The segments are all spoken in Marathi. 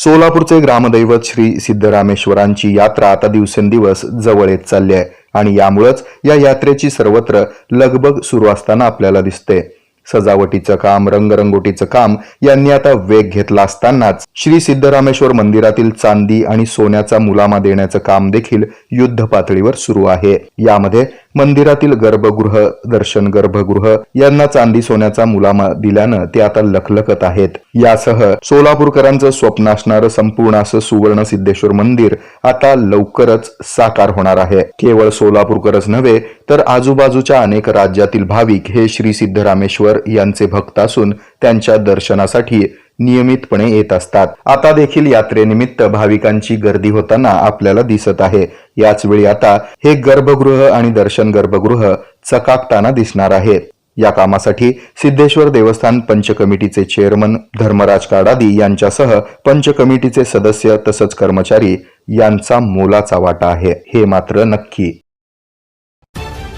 सोलापूरचे ग्रामदैवत श्री सिद्धरामेश्वरांची यात्रा आता दिवसेंदिवस जवळ येत चालली आहे. आणि यामुळेच या यात्रेची सर्वत्र लगबग सुरू असताना आपल्याला दिसते. सजावटीचं काम रंगरंगोटीचं काम यांनी आता वेग घेतला असतानाच श्री सिद्धरामेश्वर मंदिरातील चांदी आणि सोन्याचा मुलामा देण्याचं काम देखील युद्ध पातळीवर सुरू आहे. यामध्ये मंदिरातील गर्भगृह दर्शन गर्भगृह यांना चांदी सोन्याचा मुलामा दिल्यानं ते आता लखलखत आहेत. यासह सोलापूरकरांचं स्वप्न असणारं संपूर्ण असं सुवर्ण सिद्धेश्वर मंदिर आता लवकरच साकार होणार आहे. केवळ सोलापूरकरच नव्हे तर आजूबाजूच्या अनेक राज्यातील भाविक हे श्री सिद्धरामेश्वर यांचे भक्त असून त्यांच्या दर्शनासाठी नियमितपणे येत असतात. आता देखील यात्रेनिमित्त भाविकांची गर्दी होताना आपल्याला दिसत आहे. याच वेळी आता हे गर्भगृह आणि दर्शन गर्भगृह चकाकताना दिसणार आहे या कामासाठी सिद्धेश्वर देवस्थान पंच कमिटीचे चेअरमन धर्मराज काडादी यांच्यासह पंच कमिटीचे सदस्य तसंच कर्मचारी यांचा मोलाचा वाटा आहे. हे मात्र नक्की.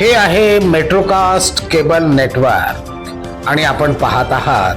हे आहे मेट्रोकास्ट केबल नेटवर्क आणि आपण पाहत आहात